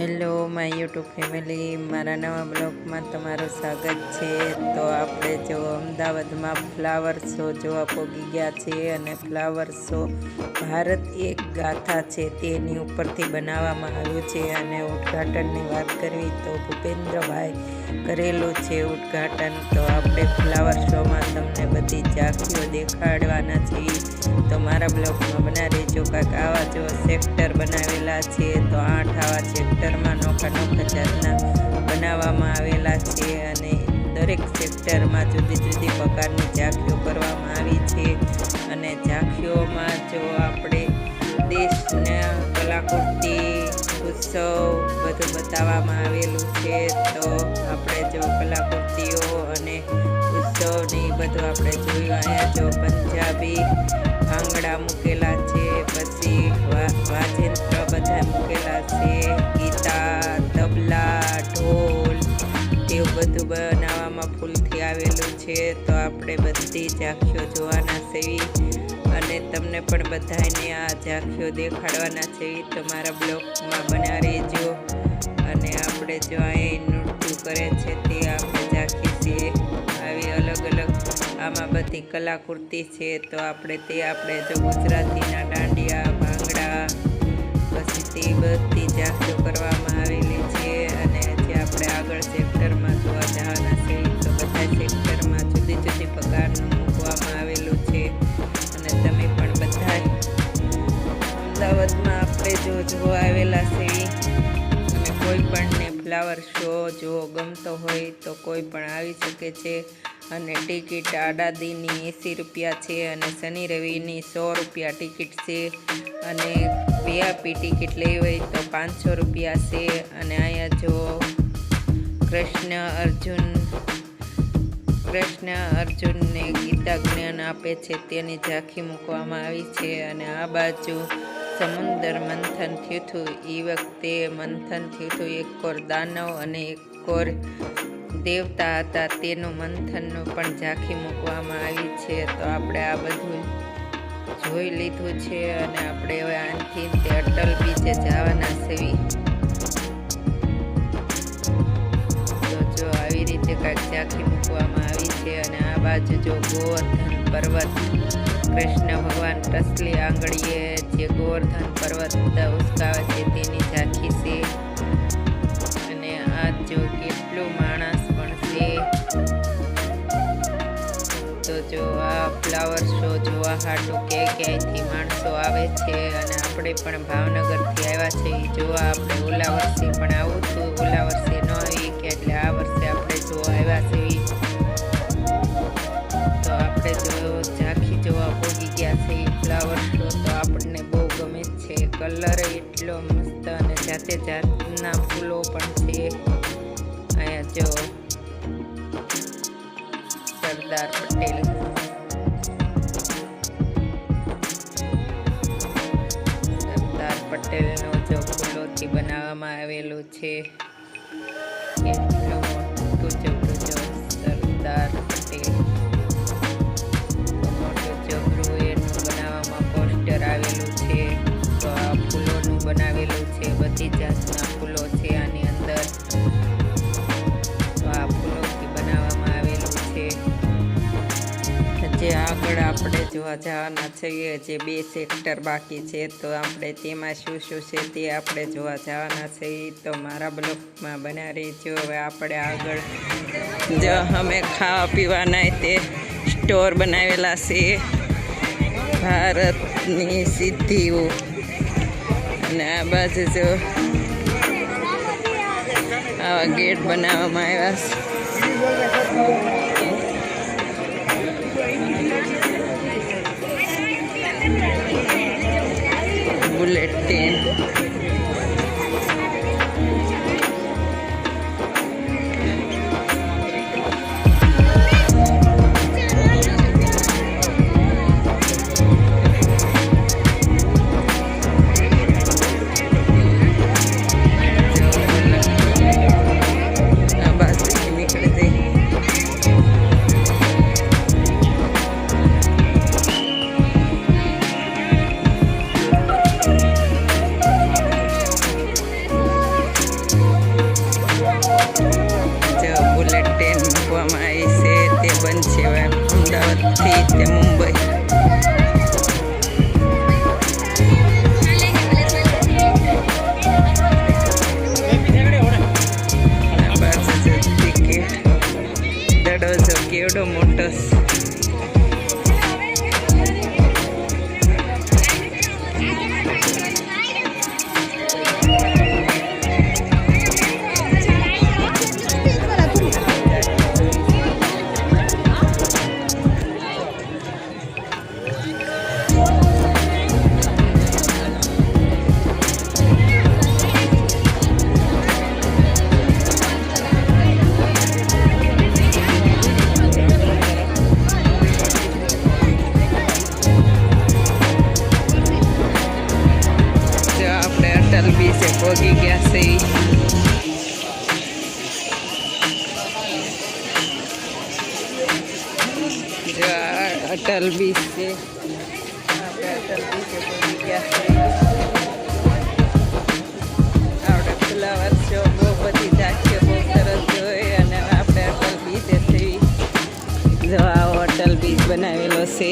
Hello my YouTube family મારા નવા બ્લોગમાં તમારું સ્વાગત છે. તો આપણે જો અમદાવાદમાં ફ્લાવર શો જોવા પોગી ગયા છીએ અને ફ્લાવર શો ભારત એક ગાથા છે તેની ઉપરથી બનાવવામાં આવ્યું છે અને ઉદ્ઘાટનની વાત કરવી તો ભૂપેન્દ્રભાઈ કરેલું છે ઉદ્ઘાટન. તો આપણે ફ્લાવર શોમાં તમને બધી ઝાંખીઓ દેખાડવાના છીએ. તો મારા બ્લોગમાં બના રહેજો. કાંક આવા જો સેક્ટર બનાવેલા છે. તો આઠ આવા સેક્ટરમાં નોખા નોખા જાતના બનાવવામાં આવેલા છે અને દરેક સેક્ટરમાં જુદી જુદી પ્રકારની ઝાંખીઓ કરવામાં આવી છે. અને ઝાંખીઓમાં જો આપણે દેશના કલાકૃતિ, ઉત્સવ બધું બતાવવામાં આવેલું છે, તો આપણે જો કલાકૃતિઓ અને ઉત્સવની બધું આપણે જોયું અહીંયા જો પંજાબી ભાંગડા મૂકેલા છે, પછી વાજિંત્ર બધા મૂકેલા છે, ગીતા, તબલા, ઢોલ, એવું બધું બનાવવામાં ફૂલથી આવેલું છે, તો આપણે બધી ઝાંખીઓ જોવાના સેવી અને તમને પણ બધાને આ ઝાંખીઓ દેખાડવાના છે તો મારા બ્લોગમાં બનાવી અને આપણે જો અહીં નૃત્ય કરે છે તે આપણે ઝાંખી છીએ આવી અલગ અલગ આમાં બધી કલાકૃતિ છે તો આપણે તે આપણે જો ગુજરાતીના દાંડિયા, ભાંગડા, પછી તે બધી ઝાંખીઓ કરવામાં આવેલી છે અને જે આપણે આગળ સેક્ટરમાં જોવા જવાના છે તો બધા સેક્ટરમાં જુદી જુદી પ્રકારનું મૂકવામાં આવેલું છે. અને તમે પણ બધા અમદાવાદમાં આપણે જો જોવા આવેલા છે અને કોઈ પણને ફ્લાવર શો જો ગમતો હોય તો કોઈ પણ આવી શકે છે. અને ટિકિટ આડાદીની એંસી રૂપિયા છે અને શનિ રવિની સો રૂપિયા ટિકિટ છે. અને વીઆઈપી ટિકિટ લેવી હોય તો પાંચસો રૂપિયા છે. અને અહીંયા જો કૃષ્ણ અર્જુન, કૃષ્ણ અર્જુનને ગીતા જ્ઞાન આપે છે તેની ઝાંખી મૂકવામાં આવી છે. અને આ બાજુ સમુદર મંથન થયું હતું એ વખતે મંથન થયું હતું એક કોર દાનવ અને એક કોર દેવતા હતા. તેનું મંથનનું પણ ઝાંખી મૂકવામાં આવી છે. તો આપણે આ બધું જોઈ લીધું છે અને આપણે હવે આનથી તે અટલ બીચે જવાના સેવી તો જો આવી રીતે કાંઈક ઝાંખી મૂકવામાં આવી છે અને આ બાજુ જો ગોવર્ધન પર્વત, કૃષ્ણ ભગવાન તસલી આંગળીએ જે ગોવર્ધન પર્વત ઉસકાવે છે, તેની ઝાંખી છે. અને આ જો કેટલું માણસ પણ છે. તો જો આ ફ્લાવર શો જોવા હાટું કે ક્યાંયથી માણસો આવે છે અને આપણે પણ ભાવનગરથી આવ્યા છે જોવા આપણે ઓલા વર્ષે પણ આવું છું, ઓલા વર્ષે એટલો મસ્ત અને જાતે જાતના ફૂલો પણ છે. અહીંયા જો સરદાર પટેલ. સરદાર પટેલનો જો ફૂલોથી બનાવવામાં આવેલું છે. છે, બધી જાતના ફૂલો છે આની અંદર. આ ફૂલોથી બનાવવામાં આવેલું છે. જે આગળ આપણે જોવા જવાના છીએ, જે બે સેક્ટર બાકી છે, તો આપણે તેમાં શું શું છે તે આપણે જોવા જવાના છીએ. તો મારા બ્લોકમાં બના રહીજો. હવે આપણે આગળ જો અમે ખાવા પીવાના તે સ્ટોર બનાવેલા છે. ભારતની સિદ્ધિઓ. અને આ બાજુ જો આવા ગેટ બનાવવામાં આવ્યા છે. Bullet train vẫn chiều em không đợi thi tiếng mùng Atal beach છે. આપણે અટલ બીચે પહોંચી ગયા છે આપણે ફ્લાવર વર્ષો બહુ બધી ઝાંખીઓ બહુ સરસ જોઈ અને આપણે અટલ બીચે થઈ જો અટલ બીચ બનાવેલો છે.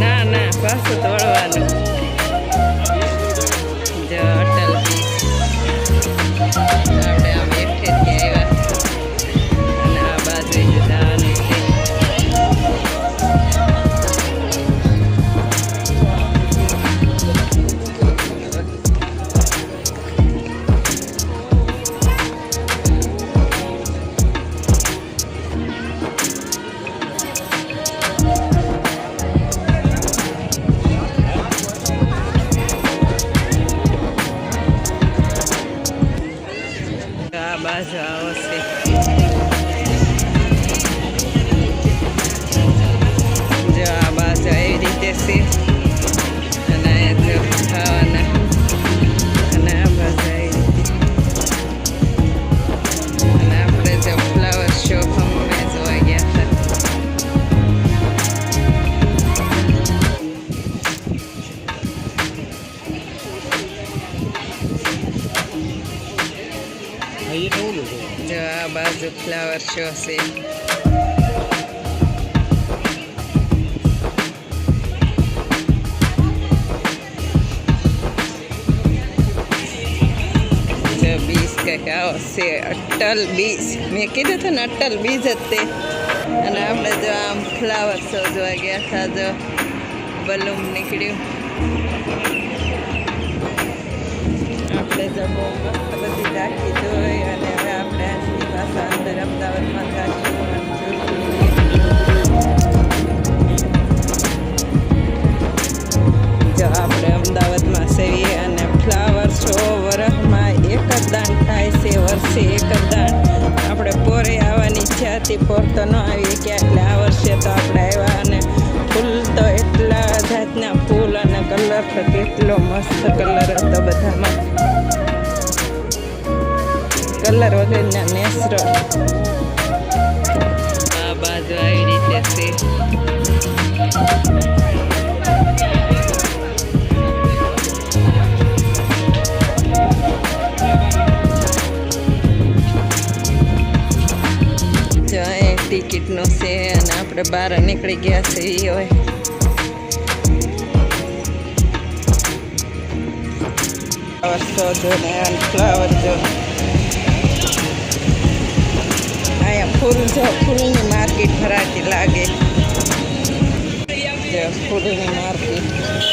ના ના પાછું તોડવાનું. આ બાજુ ફ્લાવર શો છે બીજ કંઈક આવો અટલ બીચ મેં કીધું હતું ને, અટલ બીચ જ તે. અને આપણે જો આમ ફ્લાવર શો જોવા ગયા હતા, જો બલૂમ નીકળ્યું. આપણે જો બહુ મસ્ત બધી રાખી જોઈ અંદર અમદાવાદમાં જો આપણે અમદાવાદમાં સેવીએ અને ફ્લાવર શો વરસમાં એક જ દાન થાય છે વર્ષે એક જ દાન આપણે પોરે આવવાની ઈચ્છા હતી પોર ન આવી કે એટલે આ વર્ષે તો આપણે આવ્યા અને ફૂલ તો એટલા જાતના ફૂલ અને કલર કેટલો મસ્ત કલર હતો બધામાં. કલર વગરના નેચરલ આ બાજુ આવી રીતે છે. ટિકિટનો છે અને આપણે બહાર નીકળી ગયા છે એ હવે. ફ્લાવર શો જો ને ફ્લાવર જો ફૂલની માર્કેટ ભરાતી લાગે. ફૂલની માર્કેટ.